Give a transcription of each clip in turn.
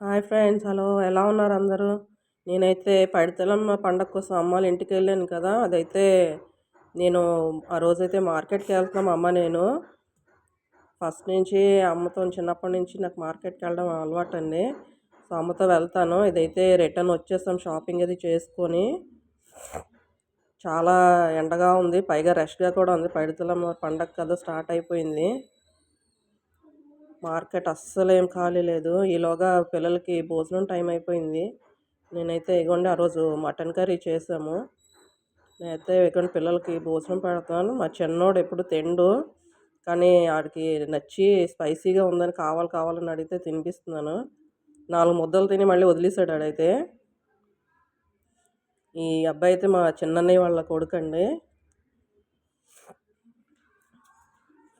Hi friends hello. ఎలా ఉన్నారు అందరూ? నేనైతే పైడితలమ్మ పండగ కోసం అమ్మ వాళ్ళ ఇంటికి వెళ్ళాను కదా. అదైతే నేను ఆ రోజైతే మార్కెట్కి వెళ్తున్నాం అమ్మ నేను. ఫస్ట్ నుంచి అమ్మతో చిన్నప్పటి నుంచి నాకు మార్కెట్కి వెళ్ళడం అలవాటు అండి సో అమ్మతో వెళ్తాను. ఇదైతే రిటర్న్ వచ్చేస్తాం షాపింగ్ అది చేసుకొని. చాలా ఎండగా ఉంది. పైగా రష్గా కూడా ఉంది. పైడితలమ్మ పండగ కదా స్టార్ట్ అయిపోయింది. మార్కెట్ అస్సలు ఏం ఖాళీ లేదు. ఈలోగా పిల్లలకి భోజనం టైం అయిపోయింది. నేనైతే ఇగోండి ఆ రోజు మటన్ కర్రీ చేసాము. నేనైతే ఇగోండి పిల్లలకి భోజనం పెడతాను. మా చిన్నోడు ఎప్పుడు తిండు కానీ ఆడికి నచ్చి స్పైసీగా ఉందని కావాలి కావాలని అడిగితే తినిపిస్తున్నాను. నాలుగు ముద్దలు తిని మళ్ళీ వదిలేసాడు ఆడైతే. ఈ అబ్బాయి అయితే మా చిన్నన్నయ్య వాళ్ళ కొడుకండి.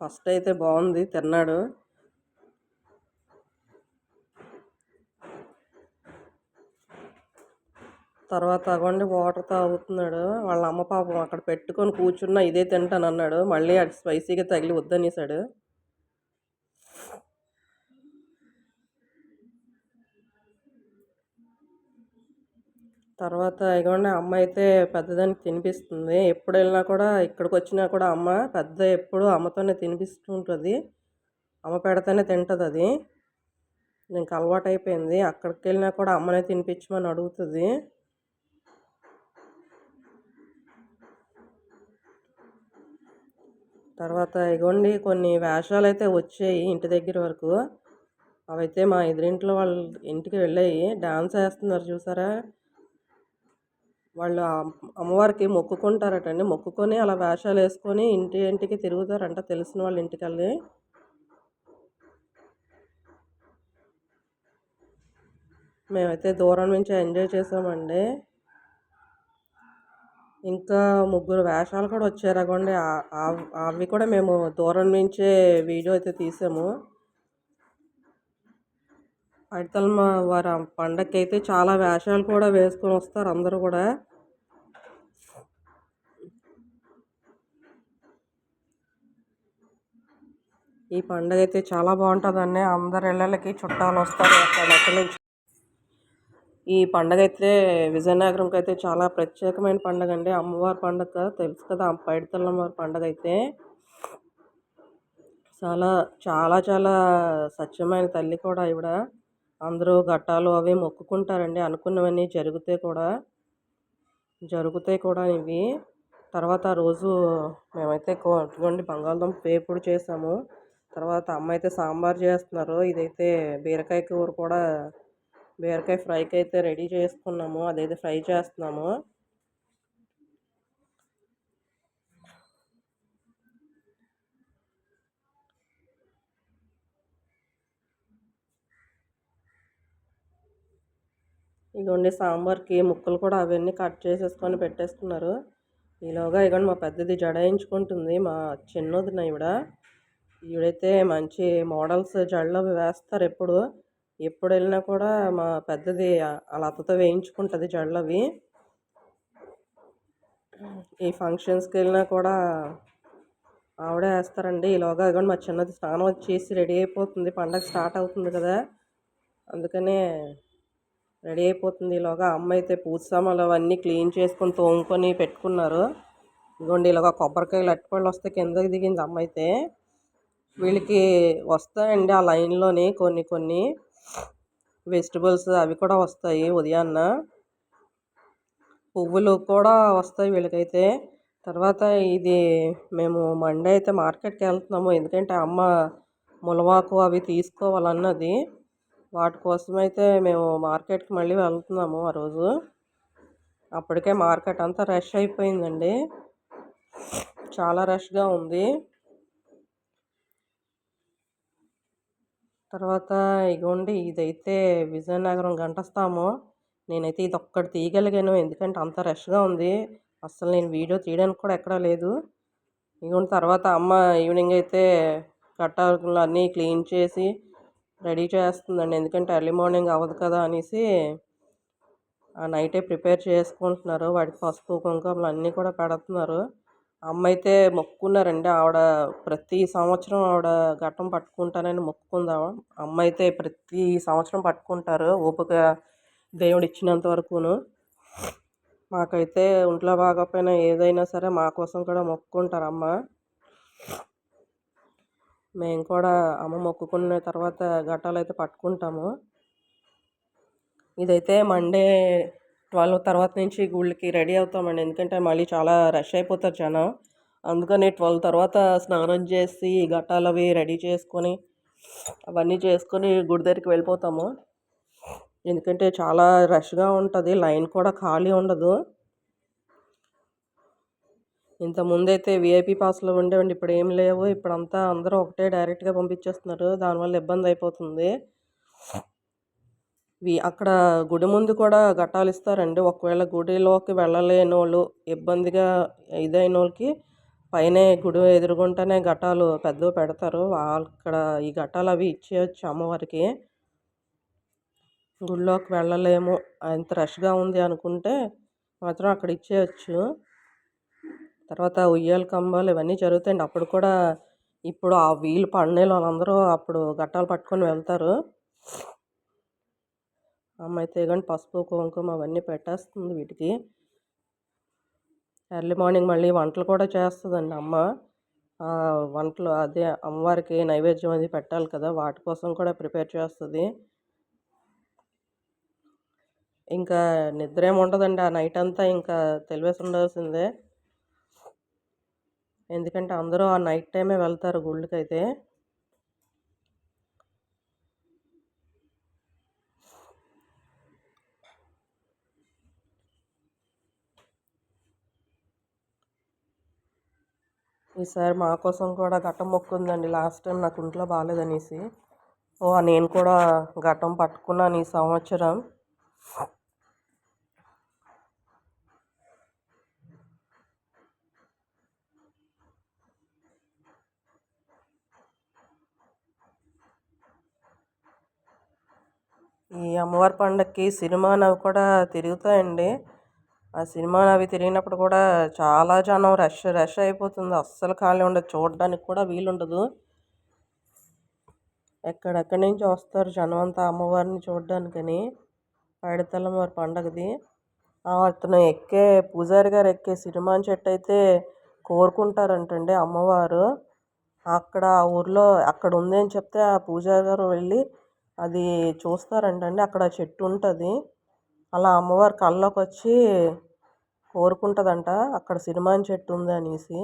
ఫస్ట్ అయితే బాగుంది తిన్నాడు. తర్వాత అగోండి వాటర్ తాగుతున్నాడు. వాళ్ళ అమ్మ పాపం అక్కడ పెట్టుకొని కూర్చున్నా ఇదే తింటాను అన్నాడు. మళ్ళీ అది స్పైసీగా తగిలి వద్దనేసాడు తర్వాత ఇగోండి అమ్మ అయితే పెద్దదానికి తినిపిస్తుంది. ఎప్పుడు వెళ్ళినా కూడా ఇక్కడికి వచ్చినా కూడా అమ్మ పెద్ద ఎప్పుడు అమ్మతోనే తినిపిస్తూ ఉంటుంది. అమ్మ పెడితేనే తింటుంది అది. ఇంకా అలవాటు అయిపోయింది అక్కడికి వెళ్ళినా కూడా అమ్మనే తినిపించమని అడుగుతుంది. తర్వాత ఇగోండి కొన్ని వేషాలు అయితే వచ్చాయి ఇంటి దగ్గర వరకు. అవైతే మా ఎదురింట్లో వాళ్ళ ఇంటికి వెళ్ళాయి. డాన్స్ వేస్తున్నారు చూసారా? వాళ్ళు అమ్మవారికి మొక్కుకుంటారటండి. మొక్కుకొని అలా వేషాలు వేసుకొని ఇంటి ఇంటికి తిరుగుతారంట తెలిసిన వాళ్ళ ఇంటికి వెళ్ళి మేమైతే దూరం నుంచి ఎంజాయ్ చేసామండి. ఇంకా ముగ్గురు వేషాలు కూడా వచ్చారు అగోండి అవి కూడా మేము దూరం నుంచే వీడియో అయితే తీసాము. అడితలమ్మ వారి పండగకి అయితే చాలా వేషాలు కూడా వేసుకొని వస్తారు అందరూ కూడా. ఈ పండగ అయితే చాలా బాగుంటుందండి. అందరు ఇళ్ళకి చుట్టాలు వస్తారు. అక్కడ నుంచి ఈ పండగ అయితే విజయనగరంకి అయితే చాలా ప్రత్యేకమైన పండగ అండి అమ్మవారి పండగ తెలుసు కదా పైడితల్లమ్మవారి పండగ అయితే చాలా చాలా చాలా సత్యమైన తల్లి కూడా ఇవిడ అందరూ ఘట్టాలు అవి మొక్కుకుంటారండి. అనుకున్నవన్నీ జరుగుతాయి కూడా జరుగుతాయి కూడా ఇవి. తర్వాత ఆ రోజు మేమైతే కొట్టుకోండి బంగాళదుంప వేపుడు చేసాము. తర్వాత అమ్మ అయితే సాంబార్ చేస్తున్నారు. ఇదైతే బీరకాయ కూర కూడా బీరకాయ ఫ్రైకి అయితే రెడీ చేసుకున్నాము అదైతే ఫ్రై చేస్తున్నాము. ఇగోండి సాంబార్కి ముక్కలు కూడా అవన్నీ కట్ చేసేసుకొని పెట్టేస్తున్నారు ఈలోగా ఇగోండి మా పెద్దది జడాయించుకుంటుంది మా చిన్నదిన ఈవిడ. ఈవిడైతే మంచి మోడల్స్ జడలో వేస్తారు ఎప్పుడు. ఎప్పుడు వెళ్ళినా కూడా మా పెద్దది అలా అత్తతో వేయించుకుంటుంది జడలు అవి ఈ ఫంక్షన్స్కి వెళ్ళినా కూడా ఆవిడే వేస్తారండి. ఈలోగా ఇగోండి మా చిన్నది స్నానం వచ్చేసి రెడీ అయిపోతుంది. పండగ స్టార్ట్ అవుతుంది కదా. అందుకనే రెడీ అయిపోతుంది. ఈలోగా అమ్మ అయితే పూజ సామాన్లు అవన్నీ క్లీన్ చేసుకొని తోముకొని పెట్టుకున్నారు. ఇదిగోండి ఇలాగ కొబ్బరికాయలు అట్టుపళ్ళు వస్తే కిందకి దిగింది అమ్మ అయితే వీళ్ళకి వస్తాయండి ఆ లైన్లోని కొన్ని కొన్ని. వెజిటబుల్స్ అవి కూడా వస్తాయి ఉదయాన్న. పువ్వులు కూడా వస్తాయి వీళ్ళకైతే. తర్వాత ఇది మేము మండే అయితే మార్కెట్కి వెళ్తున్నాము. ఎందుకంటే అమ్మ ములవాకు అవి తీసుకోవాలన్నది. వాటి కోసమైతే మేము మార్కెట్కి మళ్ళీ వెళ్తున్నాము ఆ రోజు. అప్పటికే మార్కెట్ అంతా రష్ అయిపోయిందండి. చాలా రష్గా ఉంది. తర్వాత ఇగోండి ఇదైతే విజయనగరం గంటస్తాము నేనైతే ఇది ఒక్కటి తీయగలిగాను. ఎందుకంటే అంత రష్గా ఉంది. అసలు నేను వీడియో తీయడానికి కూడా ఎక్కడా లేదు. ఇగోండి తర్వాత అమ్మ ఈవినింగ్ అయితే కట్టాలు అన్నీ క్లీన్ చేసి రెడీ చేస్తుందండి. ఎందుకంటే ఎర్లీ మార్నింగ్ అవ్వదు కదా అనేసి ఆ నైటే ప్రిపేర్ చేసుకుంటున్నారు. వాటికి పసుపు కుంకుమలు అన్నీ కూడా పెడుతున్నారు. అమ్మ అయితే మొక్కుకున్నారండి. ఆవిడ ప్రతి సంవత్సరం ఆవిడ ఘట్టం పట్టుకుంటానని మొక్కుకుందా. అమ్మ అయితే ప్రతి సంవత్సరం పట్టుకుంటారు ఓపిక దేవుడు ఇచ్చినంత వరకును. మాకైతే ఒంట్లో బాగోకపోయినా ఏదైనా సరే మా కోసం కూడా మొక్కుకుంటారు అమ్మ మేము కూడా అమ్మ మొక్కుకున్న తర్వాత ఘట్టాలు అయితే పట్టుకుంటాము. ఇదైతే మండే ట్వెల్వ్ తర్వాత నుంచి గుళ్ళకి రెడీ అవుతామండి. ఎందుకంటే మళ్ళీ చాలా రష్ అయిపోతారు జనం. అందుకని ట్వెల్వ్ తర్వాత స్నానం చేసి గట్టాలు అవి రెడీ చేసుకొని అవన్నీ చేసుకొని గుడి దగ్గరికి వెళ్ళిపోతాము. ఎందుకంటే చాలా రష్గా ఉంటుంది. లైన్ కూడా ఖాళీ ఉండదు. ఇంత ముందైతే విఐపి పాస్లో ఉండేవండి. ఇప్పుడు ఏం లేవు. ఇప్పుడంతా అందరూ ఒకటే డైరెక్ట్గా పంపించేస్తున్నారు. దానివల్ల ఇబ్బంది అయిపోతుంది. అక్కడ గుడి ముందు కూడా ఘట్టాలు ఇస్తారండి ఒకవేళ గుడిలోకి వెళ్ళలేని వాళ్ళు ఇబ్బందిగా ఇదైన వాళ్ళకి పైనే గుడి ఎదురుగుంటనే ఘట్టాలు పెద్దవి పెడతారు. అక్కడ ఈ గట్టాలు అవి ఇచ్చేయచ్చు అమ్మవారికి. గుడిలోకి వెళ్ళలేము. అంత రష్గా ఉంది అనుకుంటే మాత్రం అక్కడ ఇచ్చేయచ్చు. తర్వాత ఉయ్యాల కంబాలు ఇవన్నీ జరుగుతాయండి. అప్పుడు కూడా ఇప్పుడు ఆ వీలు పడిన వాళ్ళందరూ అప్పుడు ఘట్టాలు పట్టుకొని వెళ్తారు. అమ్మ అయితే కానీ పసుపు కుంకుమ అవన్నీ పెట్టేస్తుంది వీటికి. ఎర్లీ మార్నింగ్ మళ్ళీ వంటలు కూడా చేస్తుందండి అమ్మ. ఆ, వంటలు అదే అమ్మవారికి నైవేద్యం అది పెట్టాలి కదా వాటి కోసం కూడా ప్రిపేర్ చేస్తుంది. ఇంకా నిద్ర ఏమి ఉండదండి ఆ నైట్ అంతా ఇంకా తెలివేసి ఉండాల్సిందే. ఎందుకంటే అందరూ ఆ నైట్ టైమే వెళ్తారు గుళ్ళకైతే. ఈసారి మా కోసం కూడా ఘటం మొక్కుందండి. లాస్ట్ టైం నాకు ఇంట్లో బాగాలేదనేసి ఓ నేను కూడా ఘటం పట్టుకున్నాను ఈ సంవత్సరం. ఈ అమ్మవారి పండక్కి సినిమాలు అవి కూడా తిరుగుతాయండి. ఆ సినిమా అవి తిరిగినప్పుడు కూడా చాలా జనం రష్ రష్ అయిపోతుంది. అస్సలు ఖాళీ ఉండదు. చూడడానికి కూడా వీలుండదు. ఎక్కడెక్కడి నుంచి వస్తారు జనం అంతా అమ్మవారిని చూడడానికని? పైడితల్లమ్మవారి పండగది. అతను ఎక్కే పూజారి గారు ఎక్కే సినిమాని చెట్టు అయితే కోరుకుంటారంటండి అమ్మవారు. అక్కడ ఆ ఊర్లో అక్కడ ఉంది అని చెప్తే ఆ పూజారి గారు వెళ్ళి అది చూస్తారంటండి. అక్కడ చెట్టు ఉంటుంది. అలా అమ్మవారు కళ్ళలోకి వచ్చి కోరుకుంటుందంట అక్కడ సినిమాని చెట్టు ఉంది అనేసి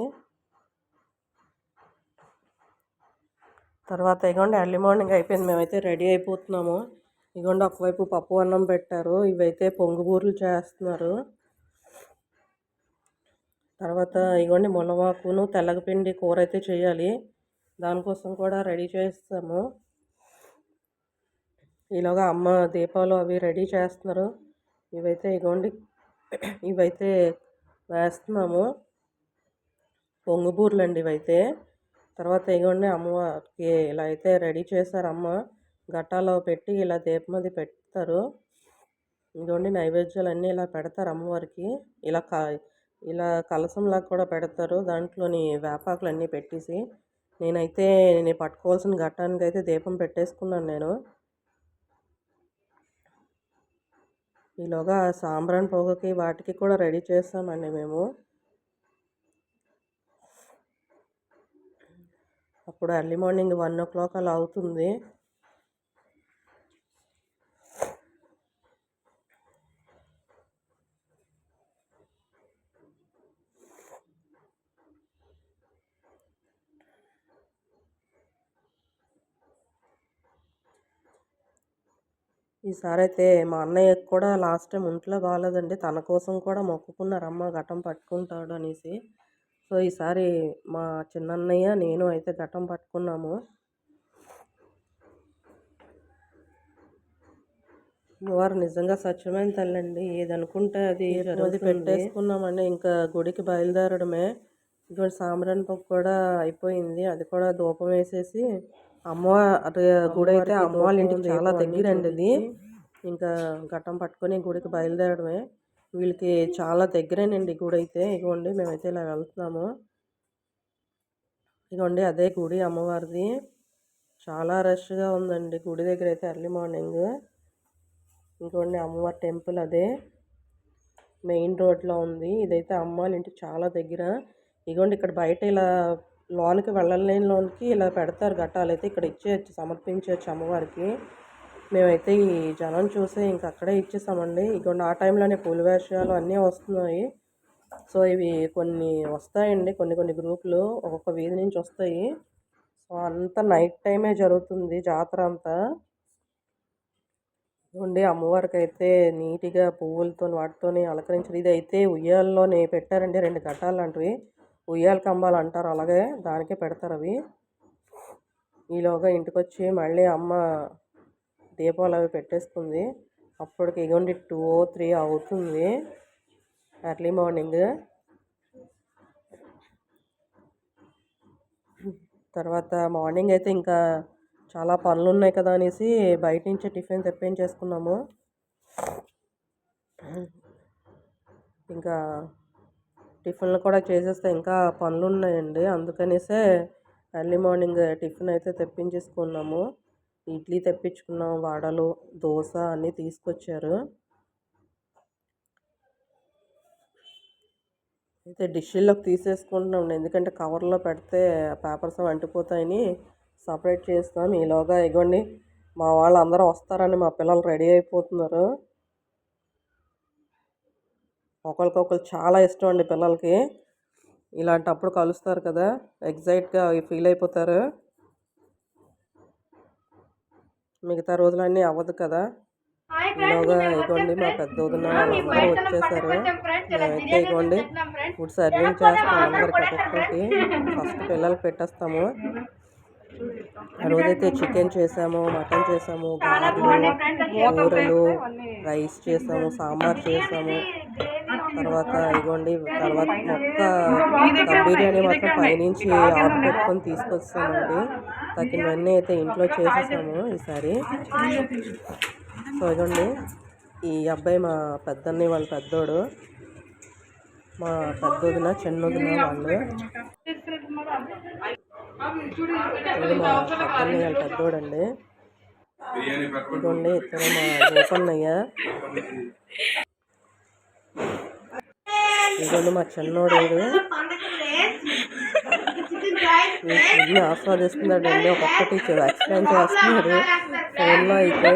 తర్వాత ఇగోండి ఎర్లీ మార్నింగ్ అయిపోయింది మేమైతే రెడీ అయిపోతున్నాము. ఇగోండి ఒకవైపు పప్పు అన్నం పెట్టారు ఇవైతే పొంగుబూరులు చేస్తున్నారు. తర్వాత ఇగోండి మునవాకును తెల్లగపిండి కూర అయితే చేయాలి. దానికోసం కూడా రెడీ చేస్తాము. ఈలోగా అమ్మ దీపాలు అవి రెడీ చేస్తున్నారు. ఇవైతే ఇగోండి ఇవైతే వేస్తున్నాము. పొంగుబూరలు అండి ఇవైతే. తర్వాత ఇగోండి అమ్మవారికి ఇలా అయితే రెడీ చేశారు అమ్మ. ఘట్టాలో పెట్టి ఇలా దీపం అది పెడతారు. ఇదిగోండి నైవేద్యాలు అన్నీ ఇలా పెడతారు అమ్మవారికి. ఇలా క ఇలా కలసంలా కూడా పెడతారు. దాంట్లోని వేపాకులు అన్నీ పెట్టేసి నేనైతే నేను పట్టుకోవాల్సిన ఘట్టానికి అయితే దీపం పెట్టేసుకున్నాను నేను. ఈలోగా సాంబ్రాన్ పొగకి వాటికి కూడా రెడీ చేస్తామండి మేము. అప్పుడు early morning one o'clock అలా అవుతుంది. ఈసారి అయితే మా అన్నయ్యకి కూడా లాస్ట్ టైం ఒంట్లో బాగాలేదండి తన కోసం కూడా మొక్కుకున్నారు. అమ్మ ఘటం పట్టుకుంటాడు అనేసి. సో ఈసారి మా చిన్నన్నయ్య నేను అయితే ఘటం పట్టుకున్నాము. వారు నిజంగా స్వచ్ఛమైన తల్లండి. ఏది అనుకుంటే అది అది పెట్టేసుకున్నామండి ఇంకా గుడికి బయలుదేరడమే. ఇక్కడ సాంబ్రాన్ పప్పు కూడా అయిపోయింది. అది కూడా ధూపం వేసేసి అమ్మ గుడి అయితే అమ్మ వాళ్ళ ఇంటికి చాలా దగ్గరండి ఇది. ఇంకా ఘట్టం పట్టుకొని గుడికి బయలుదేరడమే. వీళ్ళకి చాలా దగ్గరేనండి గుడి అయితే ఇదిగోండి మేమైతే ఇలా వెళ్తున్నాము. ఇదిగోండి అదే గుడి అమ్మవారిది. చాలా రష్గా ఉందండి. గుడి దగ్గర అయితే ఎర్లీ మార్నింగ్. ఇంకోండి అమ్మవారి టెంపుల్ అదే. మెయిన్ రోడ్లో ఉంది. ఇదైతే అమ్మాళ్ళ ఇంటికి చాలా దగ్గర. ఇదిగోండి ఇక్కడ బయట ఇలా లోనికి వెళ్ళలేని లోనికి ఇలా పెడతారు ఘట్టాలు. అయితే ఇక్కడ ఇచ్చేయచ్చు సమర్పించవచ్చు అమ్మవారికి. మేమైతే ఈ జనం చూసి ఇంక అక్కడే ఇచ్చేసామండి. ఇదిగోండి ఆ టైంలోనే పూల వేషాలు అన్నీ వస్తున్నాయి. సో ఇవి కొన్ని వస్తాయండి కొన్ని కొన్ని గ్రూపులు. ఒక్కొక్క వీధి నుంచి వస్తాయి. సో అంతా నైట్ టైమే జరుగుతుంది జాతర అంతా. ఉండి అమ్మవారికి అయితే నీట్గా పువ్వులతో వాటితోని అలంకరించారు ఇది అయితే ఉయ్యాల్లోనే పెట్టారండి రెండు ఘట్టాలు లాంటివి. ఉయ్యాల కంబాలు అంటారు. అలాగే దానికే పెడతారు అవి. ఈలోగా ఇంటికొచ్చి మళ్ళీ అమ్మ దీపాలు అవి పెట్టేసుకుంది అప్పటికి ఇగోండి టూ త్రీ అవుతుంది. Early morning. తర్వాత మార్నింగ్ అయితే ఇంకా చాలా పనులు ఉన్నాయి కదా అనేసి బయట నుంచే టిఫిన్ తెప్పించేసుకున్నాము. ఇంకా టిఫిన్లు కూడా చేసేస్తే ఇంకా పనులు ఉన్నాయండి అందుకనేసే ఎర్లీ మార్నింగ్ టిఫిన్ అయితే తెప్పించేసుకున్నాము. ఇడ్లీ తెప్పించుకున్నాం వడలు దోశ అన్నీ తీసుకొచ్చారు. అయితే డిష్షుల్లోకి తీసేసుకుంటున్నాం ఎందుకంటే కవర్లో పెడితే పేపర్స్ అంటిపోతాయని సపరేట్ చేస్తాం. ఈలోగా ఇగోండి మా వాళ్ళు అందరూ వస్తారని మా పిల్లలు రెడీ అయిపోతున్నారు. ఒకరికొకరు చాలా ఇష్టం అండి పిల్లలకి. ఇలాంటప్పుడు కలుస్తారు కదా ఎగ్జైట్గా ఫీల్ అయిపోతారు. మిగతా రోజులన్నీ అవ్వదు కదా. ఈలోగా ఇగోండి మా పెద్ద వదిన వాళ్ళందరూ వచ్చేసారు. మేమైతే ఇగోండి. ఫుడ్ సర్వింగ్ చేస్తాం అందరికి ఒక్కొక్కరికి ఫస్ట్ పిల్లలకి పెట్టేస్తాము. ఆ రోజైతే చికెన్ చేసాము మటన్ చేసాము గారెలు కూరలు రైస్ చేసాము సాంబార్ చేసాము. తర్వాత ఇగోండి తర్వాత మొక్క దమ్ బిర్యానీ మాత్రం పైనుంచి ఆర్డర్ పెట్టుకొని తీసుకొస్తామండి తగినవన్నీ అయితే ఇంట్లో చేసేసాము ఈసారి. సో ఇదండి ఈ అబ్బాయి మా పెద్దన్ని వాళ్ళ పెద్దోడు మా పెద్దొదిన చిన్నొదిన వాళ్ళు. మా పెద్దన్ని వాళ్ళ పెద్దోడు అండి ఇదిగోండి ఇతను మా గోపన్నయ్య. ఇదిగోండి మా చిన్నోడు ఫుడ్ని ఆస్వాదిస్తున్నాడు అండి ఒక్కొక్కటి ఎక్స్ప్లెయిన్ చేస్తున్నాడు. ఫోన్లో అయితే.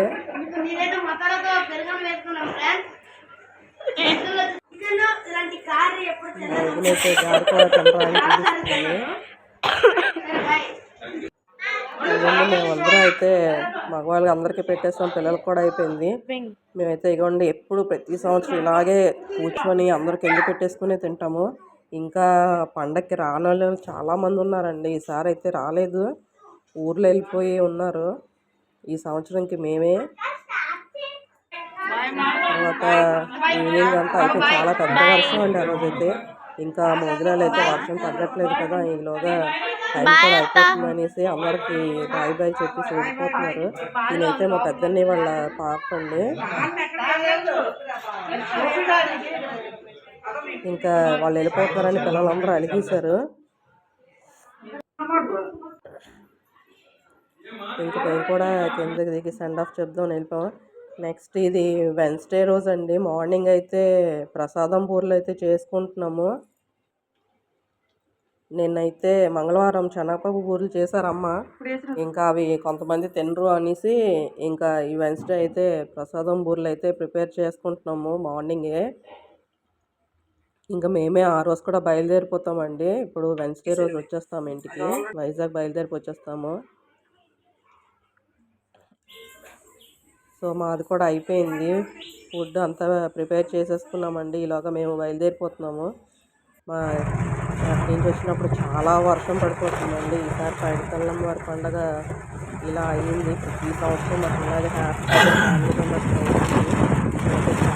ఇలాంటి ఎప్పుడు గారి కూడా తినడానికి చూపిస్తుంది ఇదిగోండి మేమందరం అయితే మగవాళ్ళకి అందరికీ పెట్టేస్తాం పిల్లలకు కూడా అయిపోయింది. మేమైతే ఇగోండి ఎప్పుడు ప్రతి సంవత్సరం ఇలాగే కూర్చొని అందరికి ఎందుకు పెట్టేసుకుని తింటాము. ఇంకా పండక్కి రానోళ్ళు చాలామంది ఉన్నారండి. ఈసారి అయితే రాలేదు. ఊర్లో వెళ్ళిపోయి ఉన్నారు. ఈ సంవత్సరంకి మేమే. తర్వాత ఈవినింగ్ అంతా అయితే చాలా పెద్ద వర్షం అండి ఆ రోజైతే. ఇంకా మోదినాలు అయితే వర్షం తగ్గట్లేదు కదా. ఈలోగా అనేసి అందరికి బాయ్ బాయ్ చెప్పేసి వెళ్ళిపోతున్నారు నేనైతే మా పెద్దన్ని వాళ్ళ పాప అండి ఇంకా వాళ్ళు వెళ్ళిపోతున్నారని పిల్లలందరూ అలిగేశారు. ఇంక మేము కూడా కిందకి దిగి సెండ్ ఆఫ్ చెప్దాం వెళ్ళిపోయాం. నెక్స్ట్ ఇది వెన్స్డే రోజు అండి మార్నింగ్ అయితే ప్రసాదం పూర్లు అయితే చేసుకుంటున్నాము. నిన్నైతే మంగళవారం శనగపప్పు బూరెలు చేశారమ్మ. ఇంకా అవి కొంతమంది తినరు అనేసి ఇంకా ఈ వెన్స్డే అయితే ప్రసాదం బూరెలు అయితే ప్రిపేర్ చేసుకుంటున్నాము మార్నింగే ఇంకా మేమే ఆ రోజు కూడా బయలుదేరిపోతామండి. ఇప్పుడు వెన్స్డే రోజు వచ్చేస్తాము ఇంటికి. వైజాగ్ బయలుదేరి వచ్చేస్తాము. సో మాది కూడా అయిపోయింది. ఫుడ్ అంతా ప్రిపేర్ చేసేసుకున్నామండి. ఈలోగా మేము బయలుదేరిపోతున్నాము. మా అటు నుంచి వచ్చినప్పుడు చాలా వర్షం పడిపోతుందండి. ఈసారి పైడితల్లం వారి పండగ ఇలా అయ్యింది ప్రతి సంవత్సరం మాకు ఇలాగే హ్యాపీ ఫ్యామిలీ మెంబర్స్